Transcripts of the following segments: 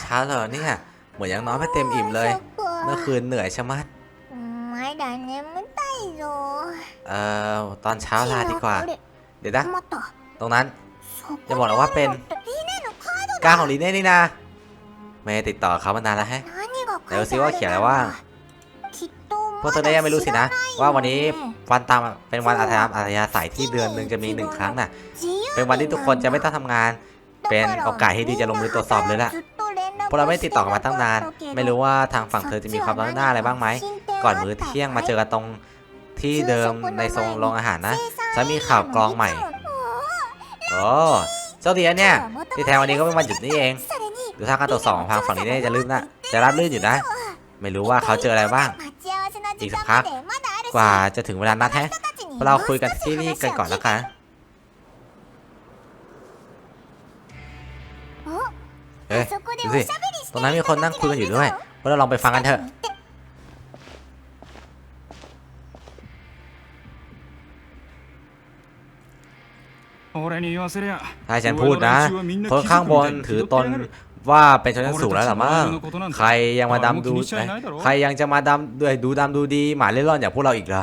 เช้าแล้วเนี่ยเหมือนยังนอนไม่เต็มอิ่มเลย เมื่อคืนเหนื่อยชะมัดไม่ได้เนี่ยไม่ได้หรอเอ่อตอนเช้าลาดีกว่า เดี๋ยวนะตรงนั้นจะบอกแล้วว่าเป็นก้าของลีเน่นี่นะเมย์ติดต่อเขามานานแล้วฮะเดี๋ยวซิว่าเขียนอะไรว่าพวกเธอได้ยังไม่รู้สินะ ว่าวันนี้วันตามเป็นวันอาทยาอาทยาสายที่เดือนหนึ่งจะมีหนึ่งครั้งน่ะ เป็นวันที่ทุกคนจะไม่ต้องทำงาน เป็นโอกาสที่ดีจะลงมือตรวจสอบเลยล่ะ พวกเราไม่ติดต่อกันมาตั้งนาน ไม่รู้ว่าทางฝั่งเธอจะมีความร้อนหน้าอะไรบ้างไหม ก่อนมื้อเที่ยงมาเจอกันตรงที่เดิมในโซนโรงอาหารนะ ฉันมีข่าวกรองใหม่โอ้เจ้าเดียเนี่ย ที่แท้วันนี้ก็เป็นวันหยุดนี่เอง ดูท่าการตรวจสอบของทางฝั่งนี้เนี่ยจะลื่นนะ จะรับลื่นอยู่นะ ไม่รู้ว่าเขาเจออะไรบ้าง อีกสักพักกว่าจะถึงเวลานัดแฮะเราคุยกันที่นี่กันก่อนแล้วกัน ดูสิตรงนั้นมีคนนั่งคุยกันอยู่ด้วยเราลองไปฟังกันเถอะถ้าฉันพูดนะคนข้างบนถือตน ว่าเป็นชนชั้นสูงแล้วหรือมั้งใครยังมาดามดูใครยังจะมาดามด้วยดูดามดูดีหมาเล่ร่อนอย่างพวกเราอีกเหรอ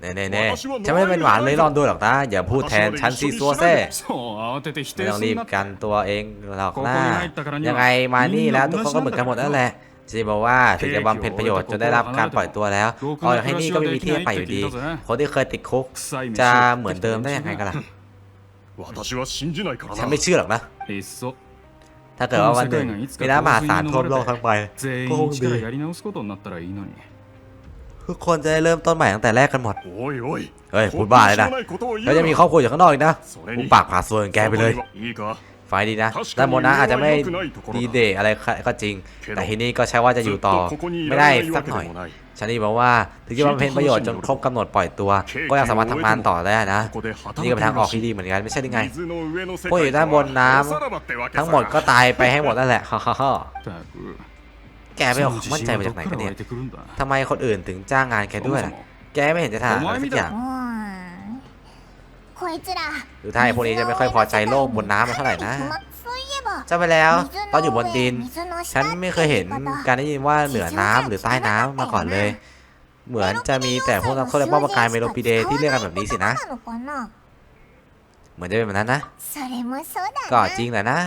เน่เน่เน่ฉันไม่เป็นหมาเล่ร่อนด้วยหรอกนะอย่าพูดแทนฉันซีซัวแซ่ไม่ต้องรีบกันตัวเองหรอกนะยังไงมานี่แล้วทุกคนก็เหมือนกันหมดนั่นแหละจีบอกว่าถึงจะบำเพ็ญประโยชน์จนได้รับการปล่อยตัวแล้วออกให้นี่ก็ไม่มีที่ให้ไปอยู่ดี คนที่เคยติดคุกจะเหมือนเดิมได้ยังไงกันล่ะฉันไม่เชื่อหรอกนะ ถ้าเกิดว่าวันหนึ่งมีน้ำมาสารท่วมโลกทั้งไปก็คงดีทุกคนจะได้เริ่มต้นใหม่ตั้งแต่แรกกันหมด เฮ้ยพูดบ้าเลยนะ แล้วยังมีครอบครัวอยู่ข้างนอกอีกนะปากผาส่วนแกไปเลย ดีนะด้านบนนะอาจจะไม่ดีเดย์อะไรก็จริง แต่ทีนี้ก็ใช่ว่าจะอยู่ต่อไม่ได้สักหน่อยชานี่บอกว่าถึงจะมาเป็นประโยชน์จนครบกำหนดปล่อยตัว ก็ยังสามารถทำงานต่อได้นะ นี่ก็เป็นทางออกที่ดีเหมือนกันไม่ใช่หรือไงพวกอยู่ด้านบนน้ำทั้งหมดก็ตายไปให้หมดนั่นแหละฮ่าฮ่าแกไม่เอามั่นใจมาจากไหนกันเนี่ยทำไมคนอื่นถึงจ้างงานแกด้วย แกไม่เห็นจะทำอะไรสักอย่าง หรือถ้าไอ้พวกนี้จะไม่ค่อยพอใจโลกบนน้ำเท่าไหร่นะจะไปแล้วตอนอยู่บนดิน ฉันไม่เคยเห็นการได้ยินว่าเหนือน้ำหรือใต้น้ำมาก่อนเลย เหมือนจะมีแต่พวกนักเทษและป้อประกายเมโลปีเดที่เรียกกันแบบนี้สินะ เหมือนจะเป็นแบบนั้นนะ ก็จริงแหละนะ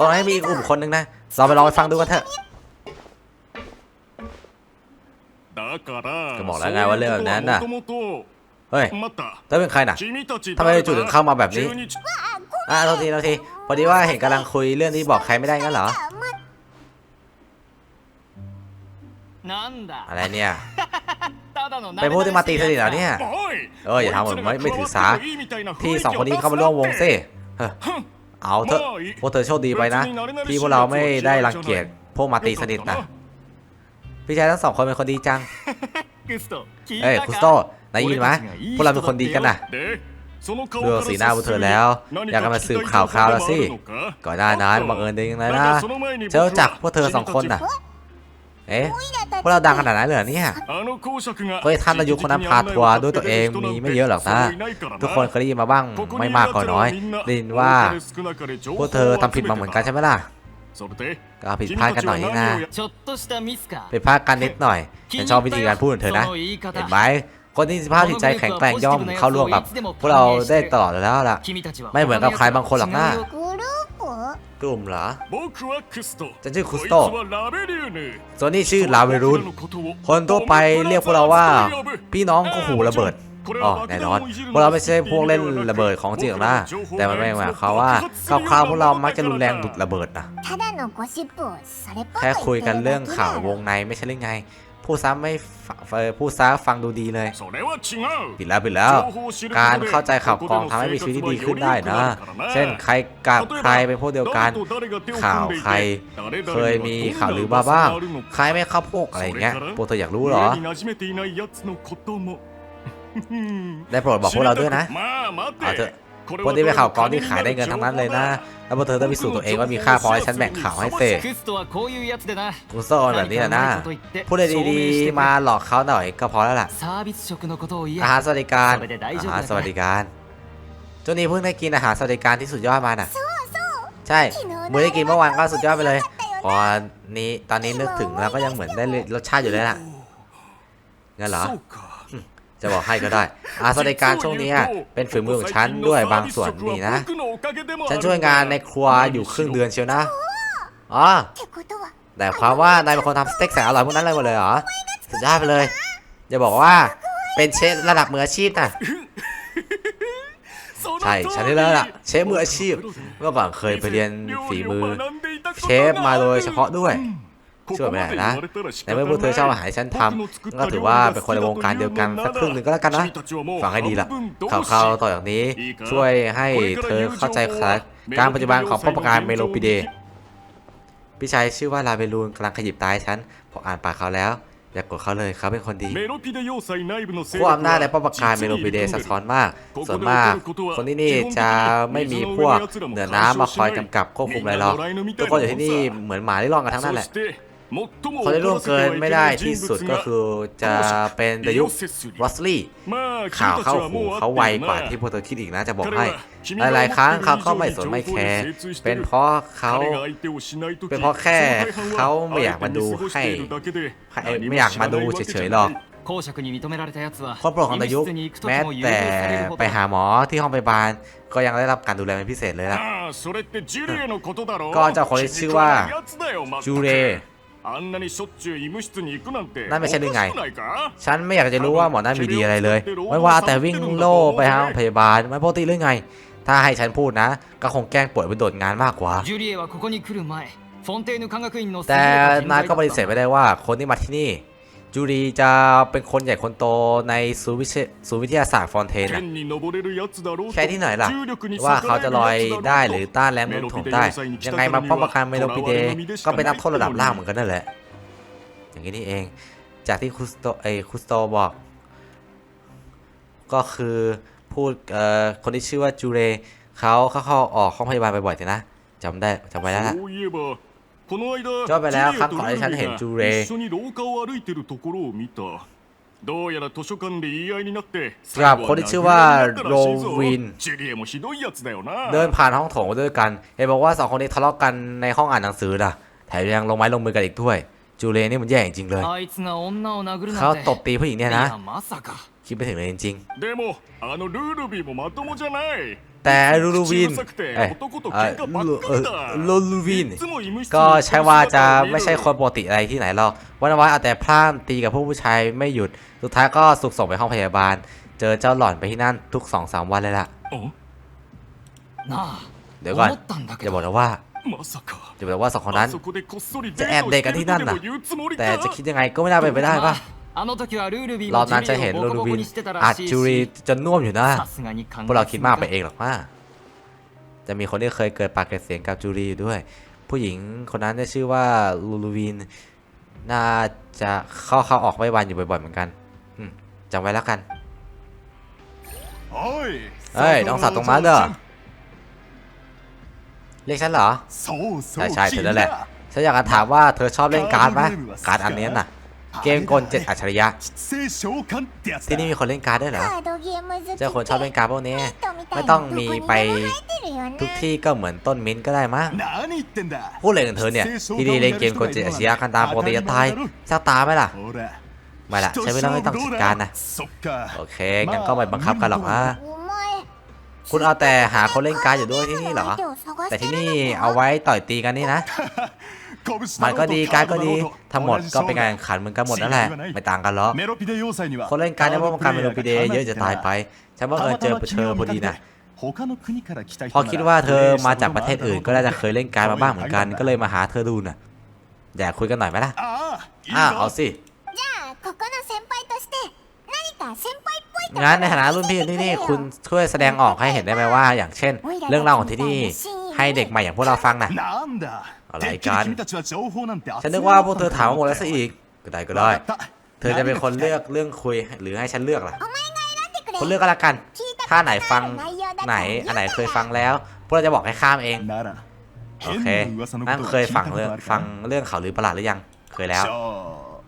ตอนนี้มีกลุ่มคนนึงนะ เราไปลองไปฟังดูกันเถอะ ก็บอกแล้วไงว่าเรื่องแบบนั้นน่ะเฮ้ยถ้าเป็นใครน่ะทำไมจู่ถึงเข้ามาแบบนี้อ่าโทษทีโทษทีพอดีว่าเห็นกำลังคุยเรื่องที่บอกใครไม่ได้งั้นเหรออะไรเนี่ยไปพูดที่มาตีสนิทเหรอเนี่ยเอออย่าทำเหมือนไม่ถือสาที่สองคนนี้เข้ามาร่วมวงเซ่เอาเถอะพวกเธอโชคดีไปนะ ที่พวกเราไม่ได้รังเกียจพวกมาตีสนิทนะ พี่ชายทั้งสองคนเป็นคนดีจัง เอ้ยคุสโตนายยินไหมพวกเราเป็นคนดีกันนะดูสีหน้าพวกเธอแล้ว อยากมาสืบข่าวคราวแล้วสิ ก่อนหน้านั้นบังเอิญได้ยังนะเจ้าจักพวกเธอสองคนน่ะ เอ๊ะ พวกเราดังขนาดไหนเลยเนี่ยเคยท่านอายุคนนั้นพาทัวร์ด้วยตัวเองมีไม่เยอะหรอกนะ ทุกคนเคยได้ยินมาบ้างไม่มากก็น้อยด้ยินว่า พวกเธอทำผิดมาเหมือนกันใช่ไหมล่ะ ก็ผิดพลาดกันหน่อยนี่นะผิดพลาดกันนิดหน่อยฉันชอบวิธีการพูดของเธอนะ เห็นไหมคนที่สภาพจิตใจแข็งแกร่งย่อมเข้าร่วมกับพวกเราได้ตลอดแล้วล่ะ ไม่เหมือนกับใครบางคนหรอกนะกลุ่มเหรอฉันชื่อคุสโตส่วนนี้ชื่อลาเวรุนคนทั่วไปเรียกพวกเราว่า พี่น้องก็หูระเบิด อ๋อแน่นอนพวกเราไม่ใช่พวกเล่นระเบิดของจริงนะแต่มันไม่หมายความว่าข่าวๆพวกเรามักจะรุนแรงดุดระเบิดนะแค่คุยกันเรื่องข่าววงในไม่ใช่เรื่องไงผู้ซ้ำไม่ผู้ซ้ำฟังดูดีเลยปิดแล้วปิดแล้ว การเข้าใจข่าวกองทำให้มีชีวิตที่ดีขึ้นได้นะ เช่นใครกับใครเป็นพวกเดียวกัน ข่าวใคร เคยมีข่าวหรือบ้าบ้าง ใครไม่เข้าพวกอะไรเงี้ยพวกเธออยากรู้หรอ ได้โปรดบอกพวกเราด้วยนะเอาเถอะพวกที่ไปข่าวกองที่ขายได้เงินทั้งนั้นเลยนะ แล้วพวกเธอต้องพิสูจน์ตัวเองว่ามีค่าพอให้ฉันแบ่งข่าวให้เสกกุโซนแบบนี้นะพูดดีๆที่มาหลอกเขาหน่อยก็พอแล้วล่ะอาหารสวัสดิการอาหารสวัสดิการตัวนี้เพิ่งได้กินอาหารสวัสดิการที่สุดยอดมาน่ะ ใช่มื้อได้กินเมื่อวานก็สุดยอดไปเลยพอนนี้ตอนนี้นึกถึงแล้วก็ยังเหมือนได้รสชาติอยู่เลยล่ะเงินเหรอ จะบอกให้ก็ได้ อาสนิการช่วงนี้เป็นฝีมือของฉันด้วยบางส่วนนี่นะ ฉันช่วยงานในครัวอยู่ครึ่งเดือนเชียวนะอ๋อแต่ความว่านายเป็นคนทำสเต็กแสนอร่อยพวกนั้นเลยหมดเลยเหรอ สุดยอดไปเลยอย่าบอกว่าเป็นเชฟระดับมืออาชีพนะใช่ฉันได้แล้วล่ะเชฟมืออาชีพเมื่อก่อนเคยไปเรียนฝีมือ เชฟมาโดยเฉพาะด้วย ช่วยไม่ได้นะในเมื่อพวกเธอชอบอาหารที่ฉันทำก็ถือว่าเป็นคนในวงการเดียวกันสักครึ่งหนึ่งก็แล้วกันนะฟังให้ดีล่ะข่าวๆต่อจากนี้ ช่วยให้เธอเข้าใจการปัจจุบันของป้อมปราการเมโลปิเดพี่ชายชื่อว่าลาเบลูนกำลังขยิบตายฉันพออ่านปากเขาแล้วอย่ากโกดเขาเลยเขาเป็นคนดีพวกอำนาจในป้อมปราการเมโลปิเดสะท้อนมาก ส่วนมาก คนที่นี่จะไม่มีพวกเหนือน้ำมาคอยกำกับควบคุมอะไรหรอกทุกคนอยู่ที่นี่เหมือนหมาที่ร้องกันทั้งนั้นแหละ เขาได้ร่วมเกินไม่ได้ที่สุดก็คือจะเป็นดยุควอสลี่ข่าวเข้าหูเขาไวกว่าที่พวกเธอคิดอีกนะจะบอกให้ หลายๆครั้งเขาเข้าไม่สนไม่แคร์เป็นเพราะเขาเป็นเพราะแค่เขาไม่อยากมาดูให้ไม่อยากมาดูเฉยๆหรอกครอบครัวของดยุคแม้แต่ไปหาหมอที่ห้องไปบาลก็ยังได้รับการดูแลเป็นพิเศษเลยนะก็เจ้าคนที่ชื่อว่าจูเร นั่นไม่ใช่หรือไง ฉันไม่อยากจะรู้ว่าหมอนั่นมีดีอะไรเลย ไม่ว่าแต่วิ่งโล่ไปห้องพยาบาลไม่ปกติหรือไง ถ้าให้ฉันพูดนะ ก็คงแกล้งป่วยไปโดดงานมากกว่า แต่นายก็ปฏิเสธไม่ได้ว่าคนที่มาที่นี่ จูรีจะเป็นคนใหญ่คนโตในศูนย์วิศูนย์วิทยาศาสตร์ฟอนเทนนะใช้ที่ไหนล่ะ ว่าเขาจะลอยได้หรือต้านแรงโน้มถ่วงได้ ยังไงมาป้องกานเมโลปิเดก็ไปนับโทษระดับล่างเหมือนกันนั่นแหละ อย่างนี้นี่เอง จากที่คุสโตไอคุสโตบอก ก็คือพูดเอ่อคนที่ชื่อว่าจูเรเขาเข้าออกห้องพยาบาลบ่อยๆนะจำได้จำไว้แล้วนะ จบไปแล้วครับขอให้ฉันเห็นจูเรกับคนที่ชื่อว่าโรวิน เดินผ่านห้องโถงด้วยกันเห็นบอกว่าสองคนนี้ทะเลาะกันในห้องอ่านหนังสือล่ะ แถมยังลงไม้ลงมือกันอีกด้วย จูเรนี่มันแย่จริงเลย เขาตบตีผู้หญิงเนี่ยนะ คิดไปถึงเลยจริงๆ แต่ลูลูวินเออลูลูวิน ก็ใช่ว่าจะไม่ใช่คนปกติอะไรที่ไหนหรอกวันวันเอาแต่พลาดตีกับผู้ชายไม่หยุด สุดท้ายก็สุกส่งไปห้องพยาบาล เจอเจ้าหล่อนไปที่นั่นทุกสองสามวันเลยล่ะ เดี๋ยวก่อนอย่าบอกนะว่าอย่าบอกว่าสองคนนั้น จะแอบเด็กกันที่นั่นนะแต่จะคิดยังไงก็ไม่น่าเป็นไปได้ป่ะ รอบนั้นจะเห็นโรดูวินอาจจูรีจะน่วมอยู่นะพวกเราคิดมากไปเองหรอกว่า จะมีคนที่เคยเกิดปากเกิดเสียงกับจูรีอยู่ด้วย ผู้หญิงคนนั้นได้ชื่อว่าลูลูวิน น่าจะเข้าเข้าออกไม่วันอยู่บ่อยๆเหมือนกันจำไว้แล้วกันเฮ้ยน้องสาวตรงมาเด้อเรียกฉันเหรอ ใช่ใช่เธอนั่แหละ ฉันอยากจะถามว่าเธอชอบเล่นการ์ดไหมการ์ดอันนี้น่ะ เกมกลเจ็ดอัจฉริยะ ที่นี่มีคนเล่นการ์ดด้วยเหรอ เจอคนชอบเล่นการ์ดพวกนี้ ไม่ต้องมีไปทุกที่ก็เหมือนต้นมิ้นก็ได้มั้งพูดอะไรกันเธอเนี่ย ที่นี่เล่นเกมกลเจ็ดอัจฉริยะกันตามปกติจะตายซาตาไหมล่ะไม่ล่ะใช้ไม่ต้องไม่ต้องจัดการนะ โอเค งั้นก็ไม่บังคับกันหรอกฮะคุณเอาแต่หาคนเล่นการ์ดอยู่ด้วยที่นี่เหรอ แต่ที่นี่เอาไว้ต่อยตีกันนี่นะ มันก็ดีการก็ดีทั้งหมดก็เป็นการแข่งขันเหมือนกันหมดนั่นแหละไม่ต่างกันหรอกคนเล่นการได้ป้องการเมโลพีเดเยอะจะตายไปฉันว่าเออเจอเธอพอดีนะพอคิดว่าเธอมาจากประเทศอื่นก็น่าจะเคยเล่นการมาบ้างเหมือนกันก็เลยมาหาเธอดูน่ะอยากคุยกันหน่อยไหมล่ะอ้าเอาสิงั้นในฐานะรุ่นพี่ที่นี่คุณช่วยแสดงออกให้เห็นได้ไหมว่า อย่างเช่น เรื่องราวของที่นี่ให้เด็กใหม่อย่างพวกเราฟังนะ อะไรกันฉันนึกว่าพวกเธอถามหมดแล้วซะอีก ก็ได้ก็ได้ เธอจะเป็นคนเลือกเรื่องคุยหรือให้ฉันเลือกล่ะคนเลือกก็แล้วกัน ถ้าไหนฟังไหนอันไหนเคยฟังแล้ว พวกเราจะบอกให้ข้ามเองโอเคนั่นเคยฟังเรื่องฟังเรื่องเขาหรือประหลาดหรือยัง เคยแล้ว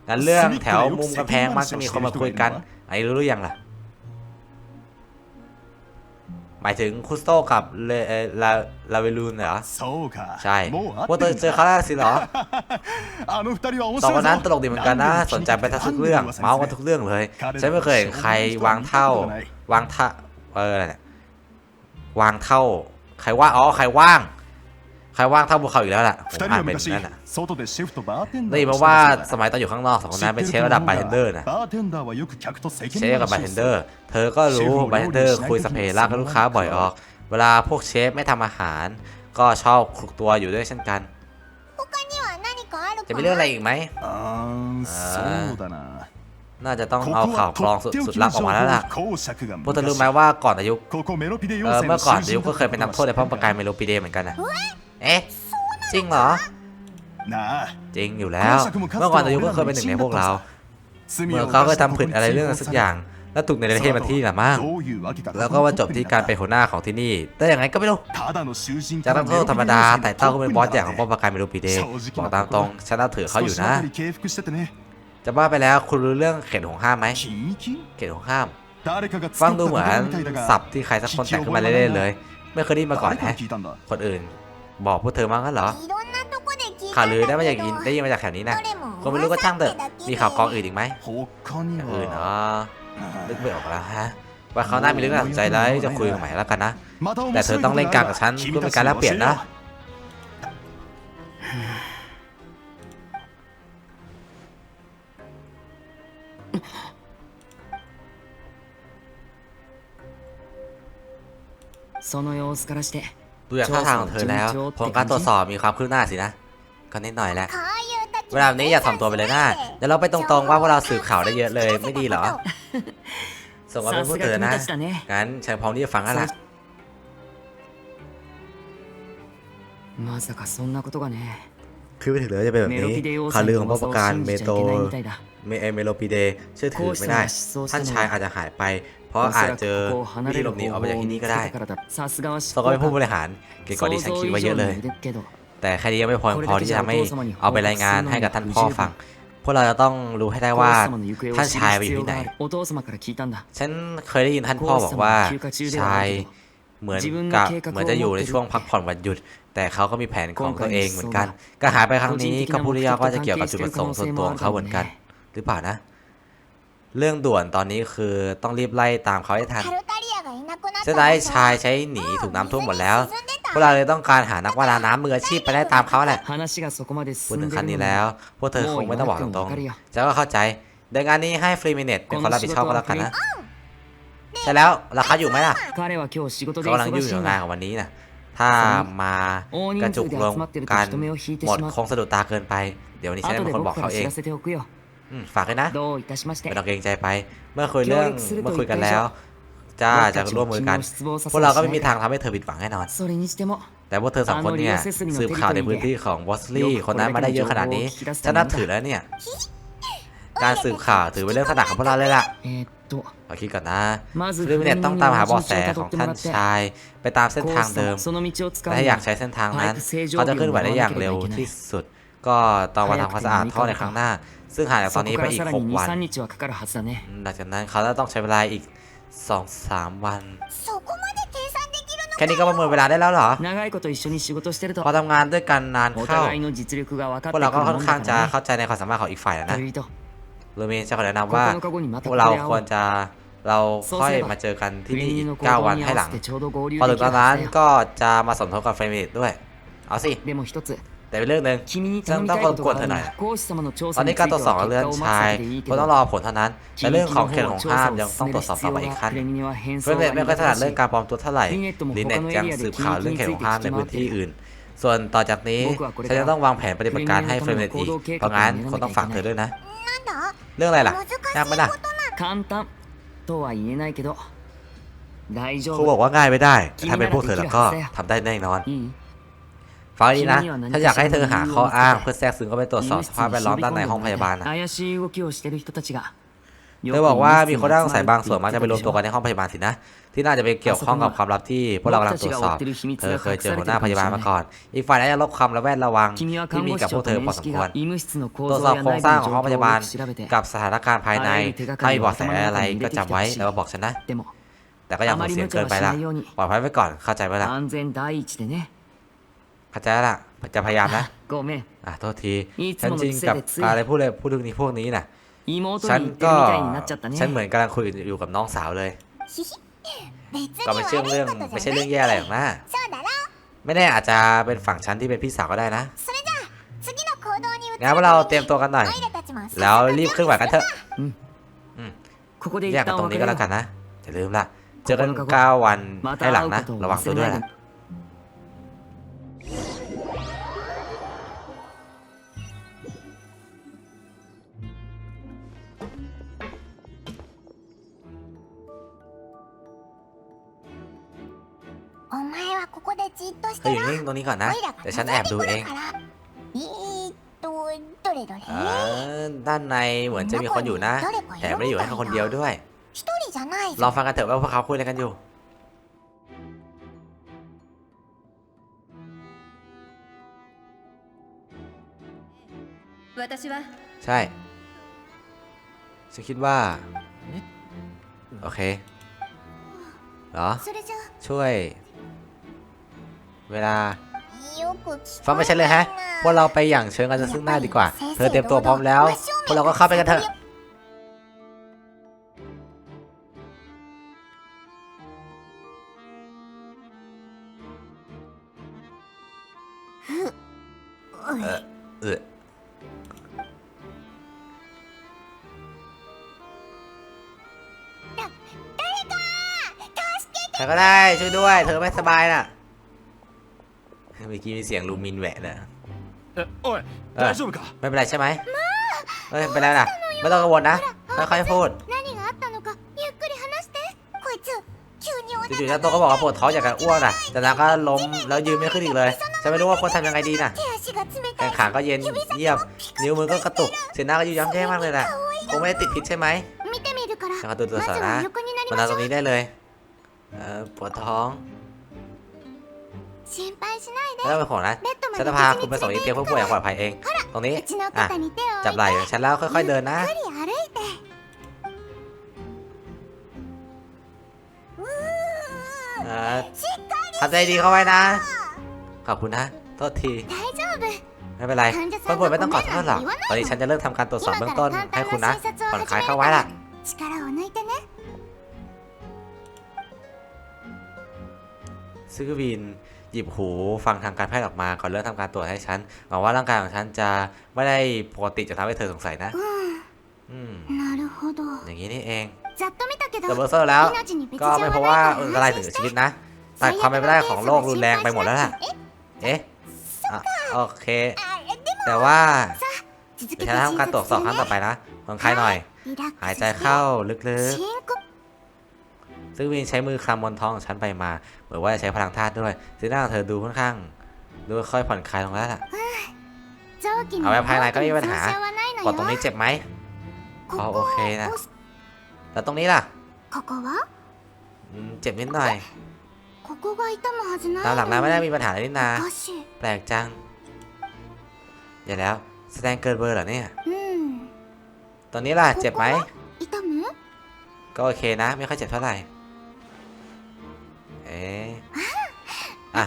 แล้วเรื่องแถวมุมกระแพงมักจะมีคนมาคุยกัน ไอ้รู้หรือยังล่ะ หมายถึงคุสโตกับเลลาลาเวลูนเหรอใช่ว่าเธอเจอเขาแร่าสิเหรอสอนนั้นตลกดีเหมือนกันนะ สนใจไปทุกเรื่อง เมาส์กันทุกเรื่องเลยฉันไม่เคยเห็นใครวางเท่าวางท่าเออวางเท่า ใครว่าอ๋อใครว่าง ใครว่างเท่าพวกเขาอีกแล้วล่ะผมอ่านเป็นนั่นแหละนี่เพราะว่าสมัยตอนอยู่ข้างนอกสองคนนั้นเป็นเชฟระดับร์เทนเดอร์นะเชฟกับบาร์เทนเดอร์ เธอก็รู้บาร์เทนเดอร์คุยสเปรย์ลากลูกค้าบ่อยออก เวลาพวกเชฟไม่ทำอาหาร ก็ชอบคลุกตัวอยู่ด้วยเช่นกันจะมีเรื่องอะไรอีกไหมน่าจะต้องเอาข่าวคลองสุดลับออกมาแล้วล่ะพวกเธอรู้ไหมว่าก่อนอายุเมื่อก่อนอายุก็เคยเป็นนักโทษในพระประกายเมโลปีเดเหมือนกันนะ เอ๊ะจริงเหรอ นะจริงอยู่แล้ว เมื่อก่อนตายุเพิ่งเคยเป็นหนึ่งในพวกเรา เมื่อเขาเคยทำผิดอะไรเรื่องสักอย่าง แล้วถูกในประเทศมาที่หละมั่งแล้วก็ว่าจบที่การเป็นหัวหน้าของที่นี่ แต่อย่างไรก็ไม่รู้จากนักโทษธรรมดาแต่เต้าก็เป็นบอสใหญ่ของป้อมปราการเมโลปีเดบอกตามตรงฉันนับถือเขาอยู่นะ จะว่าไปแล้วคุณรู้เรื่องเขตของห้ามไหมเขตของห้าม ฟังดูเหมือนสับที่ใครสักคนแต่งขึ้นมาเล่นๆเลย ไม่เคยได้มาก่อนแฮะคนอื่น บอกพวกเธอมั้งกันเหรอ いろんなとこで聞い ข่าว たん ลือได้ だ มา け จากยิน ど ได้ยินมาจากแถวนี้นะ どれも คนไม่รู้ก็ช่างเถอะ มีข่าวกองอื่นอีกไหม 他に อื่นเนา は ะนึกไม่ออกแล้วฮะ ว่าเขาวหน่ามีเรื่องน่าสนใจแล้วจะคุยกันใหม่แล้วกันนะ また面 แต่เธ 白 อย ต้องเล่นกลางกับฉัน 君 เพื่อ た เป็น ち การแล に กเปลี่ยน 教え นะ よう その様子からして ดูจากท่าทางของเธอแล้วผลการตรวจสอบมีความคืบหน้าสินะ ก็นิดหน่อยแหละ こういう時 เวลาแบบนี้อย่าทำตัวไปเลยนะเดี๋ยวเราไปตรงๆว่าพวกเราสืบข่าวได้เยอะเลย ไม่ดีเหรอ ส่งมาเป็น さ ผู้ すが เตือน 君 นะ たちだね งั้นฉันพร้อมที่จะฟังแล้วล่ะ まさかそんなことがね คือไปถึงเลยจะเป็นแบบ メロ นี้ ピデ要 ข่าว 塞 ลือ の ของป้อมป 噂 รา を การ 信 เม じちゃい โต けないみたいだ เมเอเมโลปีเดเชื่อถือไม่ได้ ท่านชายอาจจะหายไป เพราะอาจเจอที่หลบหนีออกมาจากที่นี้ก็ได้สก็เป็นผู้บริหารเกี่งกว่าที่ฉันคิดไว้เยอะเลย แต่แค่นี้ยังไม่พอพอที่จะทำให้เอาไปรายงานให้กับท่านพ่อฟังพวกเราจะต้องรู้ให้ได้ว่าท่านชายไปอยู่ที่ไหน ฉันเคยได้ยินท่านพ่อบอกว่าชายเหมือนกับเหมือนจะอยู่ในช่วงพักผ่อนวันหยุด แต่เขาก็มีแผนของตัวเองเหมือนกัน การหายไปครั้งนี้ก็พูดได้ยากว่าจะเกี่ยวกับจุดประสงค์ส่วนตัวของเขาเหมือนกัน หรือเปล่านะ เรื่องด่วนตอนนี้คือต้องรีบไล่ตามเขาให้ทันเส้นได้ชายใช้หนีถูกน้ำท่วมหมดแล้ว พวกเราเลยต้องการหานักว่ายน้ำมืออาชีพไปไล่ตามเขาแหละพูดถึงคันนี้แล้ว พวกเธอคงไม่ต้องบอกตรงๆจะก็เข้าใจดังงานนี้ให้ฟรีมินเนตเป็นคนรับผิดชอบก็แล้วกันนะใช่แล้วราคาอยู่ไหมล่ะเขกำลังยุ่งอยู่งานของวันนี้นะถ้ามากระจุกลงการหมดคงสะดุดตาเกินไป เดี๋ยวนี้ฉันเป็นคนบอกเขาเอง ฝากด้วยนะไม่ต้องเกรงใจไป เมื่อคุยเรื่องเมื่อคุยกันแล้วจ้าจะร่วมมือกัน พวกเราก็ไม่มีทางทำให้เธอผิดหวังแน่นอน แต่พวกเธอสองคนเนี่ยสืบข่าวในพื้นที่ของวอสลี่คนนั้นมาได้เยอะขนาดนี้ฉันนับถือแล้วเนี่ย การสืบข่าวถือเป็นเรื่องถนัดของพวกเราเลยล่ะรอคิดก่อนนะเรื่องเนี่ยต้องตามหาเบาะแสของท่านชาย ไปตามเส้นทางเดิมถ้าอยากใช้เส้นทางนั้นเขาจะเคลื่อนไหวได้อย่างเร็วที่สุด ก็ต้องมาทำความสะอาดท่อในครั้งหน้า ซึ่งห่างจากตอนนี้ไปอีก 6 วัน หลังจากนั้นเขาจะต้องใช้เวลาอีก 2-3 วัน แค่นี้ก็ประเมินเวลาได้แล้วเหรอพอทำงานด้วยกันนานเข้าพวกเราก็ค่อนข้างจะเข้าใจในความสามารถของอีกฝ่ายแล้วนะโรเมนจะขอแนะนำว่าพวกเราควรจะเราค่อยมาเจอกันที่นี่อีก9วันให้หลัง พอถึงตอนนั้นก็จะมาสมทบกับเฟรมิตด้วย เอาสิ แต่เป็นเรื่องหนึ่งจำต้องรบกวนเธอหน่อยตอนนี้การตรวจสอบเรื่องชายก็ต้องรอผลเท่านั้นแต่เรื่องของเขตของห้ามยังต้องตรวจสอบต่อไปอีกขั้นเพื่อนเน็ตไม่ค่อยถนัดเรื่องการปลอมตัวเท่าไหร่ลินเน็ตยังสืบข่าวเรื่องเขตของห้ามในพื้นที่อื่น ส่วนต่อจากนี้ฉันจะต้องวางแผนปฏิบัติการให้เฟรมเน็ตอีกเพราะงั้นคงต้องฝากเธอด้วยนะ เรื่องอะไรล่ะยากไหมล่ะครูบอกว่าง่ายไม่ได้ถ้าเป็นพวกเธอแล้วก็ทำได้แน่นอน ฟังดีนะ ถ้าอยากให้เธอหาข้ออ้างเพื่อแทรกซึมเข้าไปตรวจสอบสภาพแวดล้อมด้านในห้องพยาบาลนะเธอบอกว่ามีคนต้องสายบางส่วนมักจะไปรวมตัวกันในห้องพยาบาลสินะ ที่น่าจะไปเกี่ยวข้องกับความลับที่พวกเรากำลังตรวจสอบ เธอเคยเจอหัวหน้าพยาบาลมาก่อน อีกฝ่ายนั้จะลบคำระแวดระวังที่มีกับพวกเธอพอสมควรตรวจสอบโครงสร้างของห้องพยาบาลกับสถานการณ์ภายในถ้ามีบอดแสอะไรก็จำไว้แล้วบอกฉันนะ แต่ก็อย่ามดเสียงเกินไปละปลอดภัยไว้ก่อนเข้าใจไหมล่ะ ข้าใจละจะพยายามนะโกเมอะโทษทีฉันจริงกับอะไรพูดเลยพูดถึงนี้พวกนี้น่ะฉันก็ฉันเหมือนกำลังคุยอยู่กับน้องสาวเลยก็ไม่เชื่อเรื่องไม่ใช่เรื่องแย่อะไรหรอกนะไม่แน่อาจจะเป็นฝั่งฉันที่เป็นพี่สาวก็ได้นะงั้นเราเตรียมตัวกันหน่อย แล้วรีบเคลื่อนไหวกันเถอะแยกกันตรงนี้ก็แล้วกันนะจะลืมละเจอกันเก้าวันให้หลังนะ ระวังตัวด้วยนะ お前はここでじっとし เธอ て อยู่ ろ นิ่งตรงนี้ก่อนนะ オイラが เดี๋ยวฉันแอบดูเอง 覗いてくるからえーっとどれどれ เออด้านในเหมือนจะมีคนอยู่นะ แต่ไม่ได้อยู่ให้เขาคนเดียวด้วย 一人じゃない ลอ ぞ งฟังกันเถอะว่าพวกเขาคุยอะไรกันอยู่ 私は ใช่ฉันคิดว่า โอเค เหรอ それじゃ ช่วย เวลา ฟังไม่ใช่เลยฮะ พวกเราไปอย่างเชิงกันซึ่งหน้าดีกว่า เธอเตรียมตัวพร้อมแล้ว พวกเราก็เข้าไปกันเถอะเออใครก็ได้ช่วยด้วย เธอไม่สบายน่ะ เมื่อกี้มีเสียงลูมินแหวะนะโอ้ยไม่เป็นไรใช่ไหมเฮ้ยเป็นไรนะไม่ต้องกังวลนะค่อยๆพูดจู่ๆเจ้าตัวก็บอกว่าปวดท้องอยากจะอ้วนน่ะ แต่แล้วก็ล้มแล้วยืนไม่ขึ้นอีกเลยฉันไม่รู้ว่าควรทำยังไงดีนะแขนขาก็เย็นเยียบ นิ้วมือก็กระตุกเสียหน้าก็ยุ่ยย้ำแย่มากเลยน่ะคงไม่ได้ติดพิษใช่ไหมฉันก็ดูตัวสาระมาตรงนี้ได้เลยปวดท้อง 心配しないで ไม่ต้องเป็นห่วงนะ ベッドま ฉัน で จะพาคุณไปส่งที่เตียงผู้ป่วยอย่างปลอดภัยเอง ตรงนี้ うちの อ่ะ 肩に手を置い จับ て ไหล่ฉันแล้วค่อยๆเดินนะ ゆっくり歩いてう เอ ー อ しっかり ทำใจดีเข้าไว้นะ ขอบคุณนะ โทษที 大丈夫 ไม่เป็นไรคนป่วยไม่ต้องขอโทษหรอก ตอนนี้ฉันจะเริ่มทำการตรวจสอบเบื้องต้นให้คุณนะ ผ่อนคลายเข้าไว้ล่ะ 力を抜いてね ซึ่งวิน หยิบหูฟังทางการแพทย์ออกมาก่อนเริ่มทำการตรวจให้ฉันหวังว่าร่างกายของฉันจะไม่ได้ปกติจะทำให้เธอสงสัยนะ う อืม んなるほど อย่างนี้นี่เอง ざっと見たけど แต่เบอร์เซอร์แล้ว 命に別 ก็ 状 ไม่ は พบ ない ว่า から อันตรายถึงชีวิตนะแต่ความเป็นไปได้ของโรครุนแรงไปหมดแล้วล่ะ เอ๊ะอ่ะโอเค あでも แต่ว่า 続け เดี๋ยว て ฉันจะทำการตรวจสอบครั้งต่อไปนะคนไข้หน่อย リラックス หายใจเข้าลึก 深呼 ๆ ซึ่งวินใช้มือคลำบนท้องของฉันไปมา เห หมือนว่าจะใช้พลังธาตุด้วยสีหน้าขอเธอดูค่อนข้าง ดูค่อยผ่อนคลายลงแล้วล่ะเอาไว้ภายในก็ไม่มีปัญหาปวดตรงนี้เจ็บไหมอ๋อโอเคนะแต่ตรงนี้ล่ะเจ็บนิดหน่อยตามหลังแล้วไม่ได้มีปัญหาอะไรนี่นา แปลกจัง อย่าแล้ว แสดงเกินเบอร์เหรอเนี่ยตอนนี้ล่ะ เจ็บไหม ก็โอเคนะ ไม่ค่อยเจ็บเท่าไหร่ อะ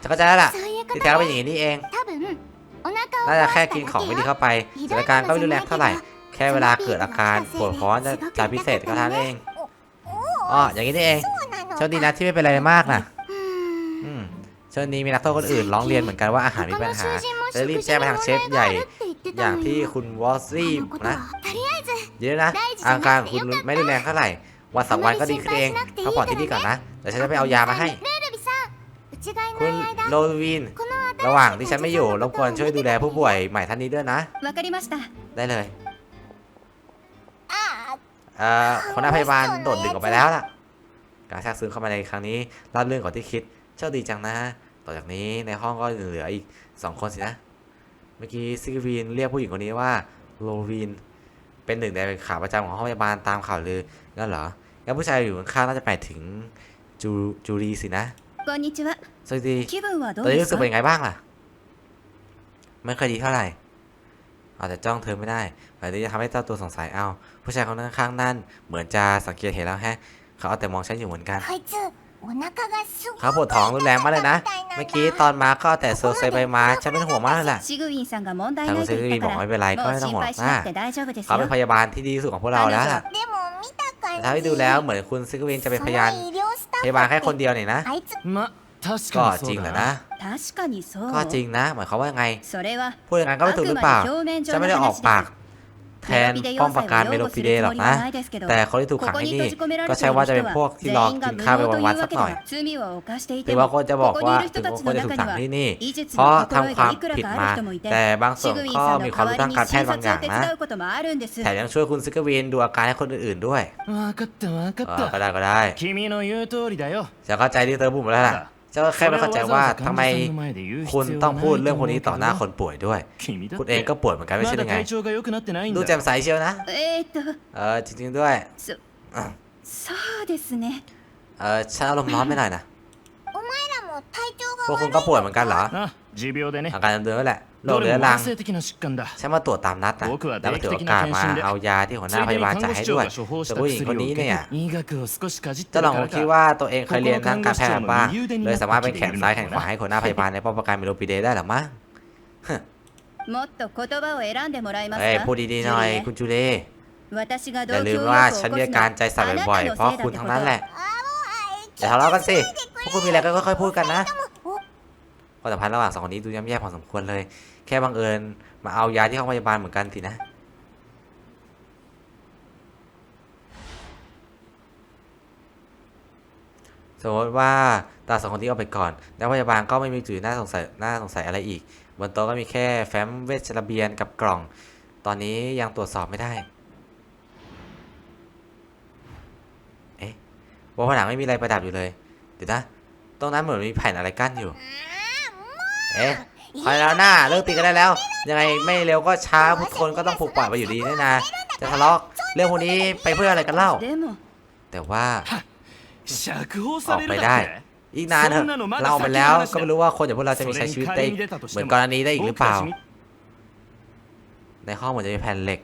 จะเข้าใจแล้วล่ะที่แท้เป็นอย่างนี้นี่เองน่าจะแค่กินของไม่ดีเข้าไปสถานการณ์ก็ไม่รุนแรงเท่าไหร่ แค่เวลาเกิดอาการปวดร้อนจะจาพิเศษก็ทานเองอ๋ออย่างนี้นี่เองโชคดีนะที่ไม่เป็นอะไรมากนะอืมเช่นนี้มีนักโทษคนอื่นร้องเรียนเหมือนกันว่าอาหารมีปัญหาเลยรีบแจ้งไปทางเชฟใหญ่ อย่างที่คุณวอสซี่นะเยอะนะอาการคุณไม่รุนแรงเท่าไหร่ วันสองวันก็ดีขึ้นเองพักผ่อนที่นี่ก่อนนะเดี๋ยวฉันจะไปเอายามาให้ คุณโลวิน ระหว่างที่ฉันไม่อยู่รบกวนช่วยดูแลผู้ป่วยใหม่ท่านนี้ด้วยนะ ได้เลยเอ่อคนหน้าพยาบาลโดดดึงออกไปแล้วล่ะ การชักซึ้อเข้ามาในครั้งนี้รับเรื่องกว่าที่คิดโชคดีจังนะต่อจากนี้ในห้องก็เหลืออีกสองคนสินะ เมื่อกี้ซิกวินเรียกผู้หญิงคนนี้ว่าโลวิน เป็นหนึ่งในขาประจำของห้องพยาบาลตามข่าวลืองั้นเหรอ แล้วผู้ชายอยู่ข้างน่าจะไปถึงจูจูรีสินะสวัสดีตอนนี้รู้สึกเป็นไงบ้างล่ะ ไม่ค่อยดีเท่าไหร่อาจจะจ้องเธอไม่ได้แต่จะทำให้เจ้าตัวสงสัยเอา ผู้ชายคนข้างนั่นเหมือนจะสังเกตเห็นแล้วแฮะ เขาเอาแต่มองฉันอยู่เหมือนกันเขาปวดท้องรุนแรงมากเลยนะ เมื่อกี้ตอนมาก็แต่โซเซใบมาฉันเป็นห่วงมากเลยแหละทางคุณเซกุบีบอกไม่เป็นไรก็ไม่ต้องห่วงนะเขาเป็นพยาบาลที่ดีที่สุดของพวกเราแล้ว แต่เท่าที่ดูแล้วเหมือนคุณซิลวีนจะเป็นพยาน その医療スタッフ พยาบาลแค่คนเดียวเนี่ยนะ あいつま確 ก็ かに จริ そ ง う แหละ だ นะ な確かにそう ก็จริงนะ หมายความว่ายังไง それは พูดอย่างนั้นก็ไม่ถูกหรือเปล่า あくまで表面上 ฉันไม่ได้ の ออก 話 ปาก です แทนป้อมปากการเมโลปิเดหรอกนะ แต่คนที่ถูกขังที่นี่ก็ใช่ว่าจะเป็นพวกที่รอกินข้าวไปวันๆสักหน่อยหรือว่าคนจะบอกว่าถึงคนจะถูกขังที่นี่ เพราะทำความผิดมา แต่บางส่วนก็มีความรู้ทางการแพทย์บางอย่างนะแถมยังช่วยคุณซิกเวินดูอาการให้คนอื่นๆด้วยก็ได้ก็ได้จะเข้าใจที่เธอพูดแล้วล่ะ เจ้าแค่ไม่เข้าใจว่าทำไมคุณต้องพูดเรื่องพวกนี้ต่อหน้าคนป่วยด้วย คุณเองก็ป่วยเหมือนกันไม่ใช่ยังไง ดูแจ่มใสเชียวนะ เออจริงๆด้วยเออฉันอารมณ์ร้อนไม่หน่นะพวกคุณก็ป่วยเหมือนกันเหรอ 持病でね อาการเดิมๆนั่นแหละโร ど ค れ เรื้อ も รัง 慢性的な疾患だ ฉันมาตรวจตามนัดนะ 僕は แล้วมาถือโอกาสมาเอายาที่หัวหน้าพยาบาลจ่ายให้ด้วย แต่ผู้หญิงคนนี้เนี่ย 医学を少しかじって เจ้า る หลอง から คิด か ว่าตัวเองเคยเรียนทางการแพทย์มาบ้างเลยสามารถเป็นแขนซ้ายแขนขวาให้หัวหน้าพยาบาลในป้อมปราการเมโลปิเดได้หรือมั้ง もっと言葉を選んでもらえます เอ้ย か พูดดีๆหน่อย ジュリエ คุณจูเล่ 私が อย่า 動 ลื 機 ม を ว่า よく ฉัน 起こ มี す อา の การ は ใจสั่น あな บ่อย た ๆ の เพราะ せいだ คุ っ ณ て ทั้ こ งนั้นแหละ と อย่าทะเลาะกันสิพวกคุณมีอะไรก็ค่อยๆพูดกันนะ お ความสัมพันธ์ระหว่างสองคนนี้ดูย่ำแย่พอสมควรเลย แค่บังเอิญมาเอายาที่ห้องพยาบาลเหมือนกันสินะสมมติว่าตาสองคนนี้เอาไปก่อน แล้วพยาบาลก็ไม่มีจุดน่าสงสัยน่าสงสัยอะไรอีก บนโต๊ะก็มีแค่แฟ้มเวชระเบียนกับกล่อง ตอนนี้ยังตรวจสอบไม่ได้ เอ๊ะบนผนังไม่มีอะไรประดับอยู่เลย เดี๋ยวนะ ตรงนั้นเหมือนมีแผ่นอะไรกั้นอยู่ เอ๊ะพอแล้วหน้าเลิกตีกันได้แล้ว ยังไงไม่เร็วก็ช้าทุกคนก็ต้องผูกปล่อยไปอยู่ดีแน่นะ จะทะเลาะเรื่องพวกนี้ไปเพื่ออะไรกันเล่า แต่ว่าออกไปได้ อีกนานเถอะเราออกไปแล้วก็ไม่รู้ว่าคนอย่างพวกเราจะมีใช้ชีวิตได้เหมือนกรณีได้อีกหรือเปล่า ในห้องเหมือนจะมีแผ่นเหล็ก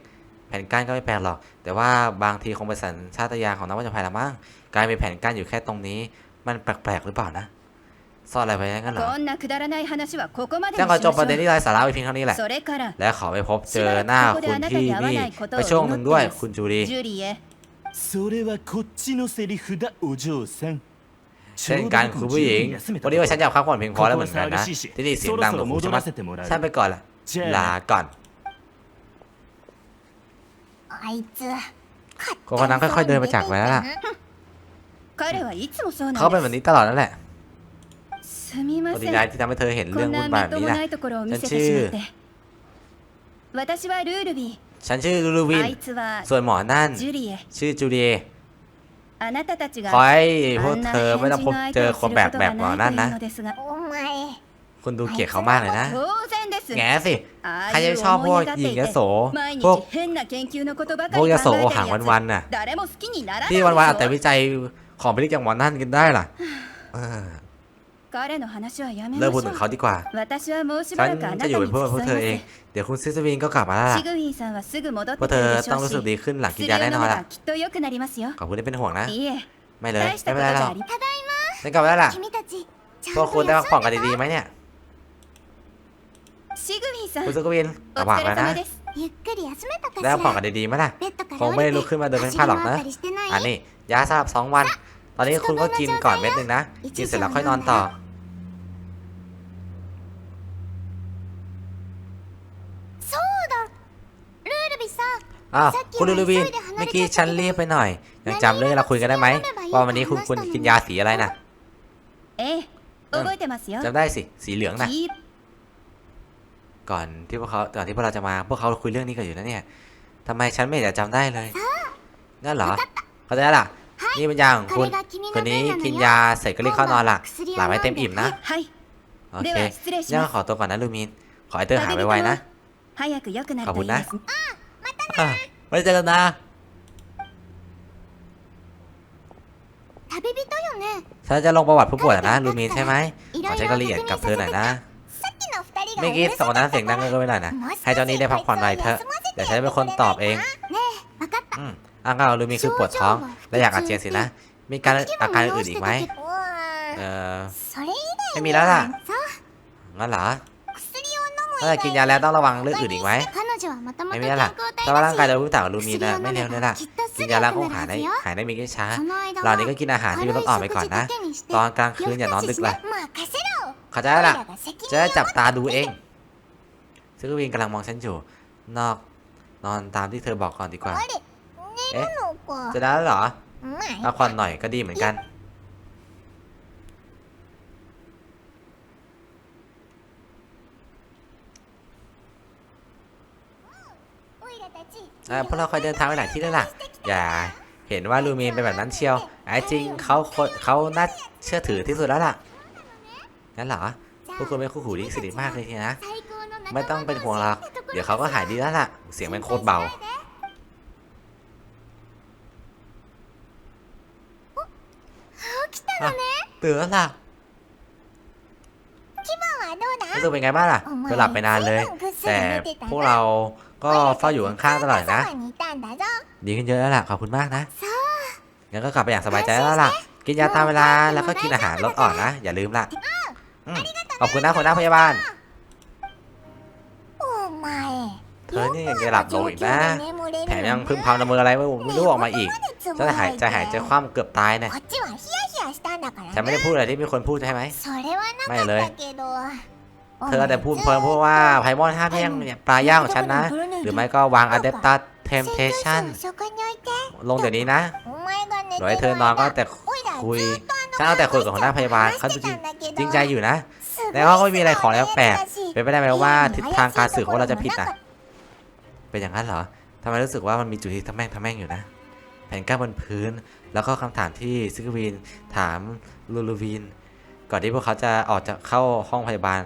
แผ่นกั้นก็ไม่แปลกหรอก แต่ว่าบางทีคงเป็นสัญชาตญาณของนักวิจัยละมั้งกลายเป็นแผ่นกั้นอยู่แค่ตรงนี้ มันแปลกๆหรือเปล่านะ ซ่อนอะไรไว้งั้นเหรอแจ้งก็จบประเด็นที่ไร้สาระไปเพียงเท่านี้แหละ และขอไปพบเจอหน้าคุณที่นี่ไปช่วงหนึ่งด้วยคุณจูรีเช่นการคุณผู้หญิงวันนี้ว่าฉันอยากพักผ่อนเพียงพอแล้วเหมือนกันนะที่นี่เสียงดังหนูใช่ไหมฉันไปก่อนละลาก่อนคนคนนั้นค่อยๆเดินมาจากไปแล้วล่ะเขาเป็นแบบนี้ตลอดนั่นแหละ すすみま ปฏิ せん ญาณที่ทำให้เธอเห็น こ เรื่อง ん วุ่น な วาย み แบบ っと นี้ も นะ ないところを見せて ฉันชื่อ しまって私はルールビ ฉันชื่อลูลูวิน ーあいつは ส่วนหมอนั่น ジュリエ ชื่อจูเลีย あなたたち ขอ が ให้พว あ ก んな เธอไม่ต้อง 変 พบ 人の相 เจ 手 อ を ค す น る แบ こ บ と แบ が บหมอ な นั่ い น とい นะ うのですがお前 คุณดูเกลียดเขามากเลยนะ 当然です แงสิ あ ใคร あい จะ う ชอบพวก 思い立 ห っ ญิ て ง い ย て โส 毎 พวก 日変な研究のことばか พวก り ย 考 โส え โอ て หัง るや วันๆน่ะ つ誰も好きにならない ที่ で วันๆเอา し แต่ ょ วิจัยของผลิตอย่างหมอนั่นกันได้ล่ะ เลิกพูดถึงเขาดีกว่าฉันจะอยู่เป็นเพื่อนพวกเธอเอง เดี๋ยวคุณซิสวินก็กลับมาแล้วพวกเธอต้องรู้สึกดีขึ้นหลังกินยาแน่นอนล่ะขอบคุณที่เป็นห่วงนะ ไม่เลยไม่เป็นไรหรอกฉันกลับมาแล้วล่ะพวกคุณได้พักผ่อนกันดีๆไหมเนี่ยคุณซิสวินกลับมาแล้วนะได้พักผ่อนกันดีๆไหมล่ะคงไม่ได้ลุกขึ้นมาเดินเป็นผ้าหรอกนะ อันนี้ยาสำหรับสองวัน ตอนนี้คุณก็กินก่อนเม็ดหนึ่งนะ กินเสร็จแล้วค่อยนอนต่อ อ้าวคุณลูลูบีเมื่อกี้ฉันรีบไปหน่อย ยังจำเรื่องเราคุยกันได้ไหมว่าวันนี้คุณคุณกินยาสีอะไรนะเอ๊ะจำได้สิ สีเหลืองนะก่อนที่พวกเขาก่อนที่พวกเราจะมา พวกเขาคุยเรื่องนี้กันอยู่แล้วเนี่ยทำไมฉันไม่เห็จะจำได้เลยนั่นเหรอเข้าใจแล้วล่ะ นี่เป็นยาของคุณ คนนี้กินยาเสร็จก็รีบเข้านอนล่ะ หลับให้เต็มอิ่มนะ โอเคย่าขอตัวก่อนนะลูมิน ขอไอเตอร์หายไวๆนะ ขอบคุณนะไว้เจอกันนะฉันจะลงประวัติผู้ป่วยนะลูมินใช่ไหมขอใช้รายละเอียดกับเธอหน่อยนะไม่กี้สองนั้นเสียงดังเกินไปหน่อยนะ ให้เจ้านี้ได้พักผ่อนหน่อยเถอะ เดี๋ยวฉันเป็นคนตอบเอง อืม อาการอลูมีคือปวดท้อง และอยากอาเจียนสินะ มีการอาการอื่นอีกไหมเออไม่มีแล้วล่ะงั้นเหรอถ้ากินยาแล้วต้องระวังเรื่องอื่นอีกไหมไม่มีแล้วล่ะแต่ว่าร่างกายเราผู้ต่างลูมีนไม่เร็วเลยล่ะกินยาแล้วคงหายได้หายได้ไม่ช้าหลังนี้ก็กินอาหารที่มีรสอ่อนไปก่อนนะ ตอนกลางคืนอย่านอนดึกเลยเข้าใจล้วล่ะจะไจับตาดูเองซึ่งวินกำลังมองฉันอยู่ นอกนอนตามที่เธอบอกก่อนดีกว่า เอ๊ะจะได้แล้วเหรอไม่พักผ่อนหน่อยก็ดีเหมือนกัน เออพวกเราเอยเดินทางไปไหนที่แล้วล่ะ อย่าเห็นว่าลูมีนเป็นแบบนั้นเชียวไอ้จริงเขาคนเขาน่าเชื่อถือที่สุดแล้วล่ะ งั้นเหรอ พวกคุณเป็นคู่หูที่สนิทมากเลยทีนะ ไม่ต้องเป็นห่วงหรอก เดี๋ยวเขาก็หายดีแล้วล่ะ เสียงมันโคตรเบา のねเตือนล่ะรู้สึกเป็นไงบ้างล่ะเธอหลับไปนานเลย แต่พวกเราก็เฝ้าอยู่ข้างๆตลอดนะ ดีขึ้นเยอะแล้วล่ะ ขอบคุณมากนะ งั้นก็กลับไปอย่างสบายใจแล้วล่ะ กินยาตามเวลา แล้วก็กินอาหารลดอ่อนนะ อย่าลืมล่ะ ขอบคุณนะคนหน้าพยาบาลเธอนี่ยังจะหลับลงอีกนะ แถมยังพึ่งพาวนเำมืออะไรไม่รู้ออกมาอีกจะหายใจหายใจคว่ำเกือบตายนะ こっちはヒヤヒヤしたんだから ฉันไม่ได้พูดอะไรที่มีคนพูดใช่ไหม それはなか ไม่ っ เลย たけど เธอแต่พูดเพลินเพราะว่าไพมอนห้ามแย่งปลาย่างของฉันนะ หรือไม่ก็วางอะเดปตัสเทมเทชัน そこに置いて ลงเดี๋ยวนี้นะ お前が寝 โดยให้เธอนอนก็แต่ おいら คุย ずっとあの ฉันเอาแต่คุยกับหัวหน้าพยาบาลเขา 話 ดู し จริ て ง たんだけど จริงใจอยู่นะ すごい แต่ว่าก็ไม่มีอะไรของแล้วแปลก 素直 เป็นไปได้ไหมว่าทิศทางการสื่อของเราจะผิด な นะ んか เป็นอย่างนั้นเหรอทำไมรู้สึกว่ามันมีจุดที่ทำแม่งทำแม่งอยู่นะ แผ่นกั้นบนพื้น แล้วก็คำถามที่ซิกวินถามลูลูวิน ก่อนที่พวกเขาจะออกจากเข้าห้องพยาบาล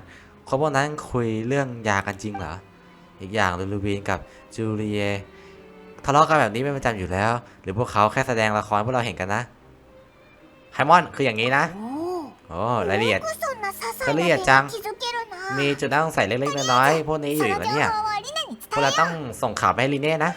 เขาพวกนั้นคุยเรื่องยากันจริงเหรอ อีกอย่างลูลูวินกับจูเลียทะเลาะกันแบบนี้เป็นประจำอยู่แล้ว หรือพวกเขาแค่แสดงละครพวกเราเห็นกันนะไฮมอนคืออย่างนี้นะโอ้รายละเอียดก็ละเอียดจัง มีจุดน่าสงสัยเล็กๆน้อยๆพวกนี้อยู่อีกแล้วเนี่ยพวกเราต้องส่งข่าวไปให้ลีเน่นะ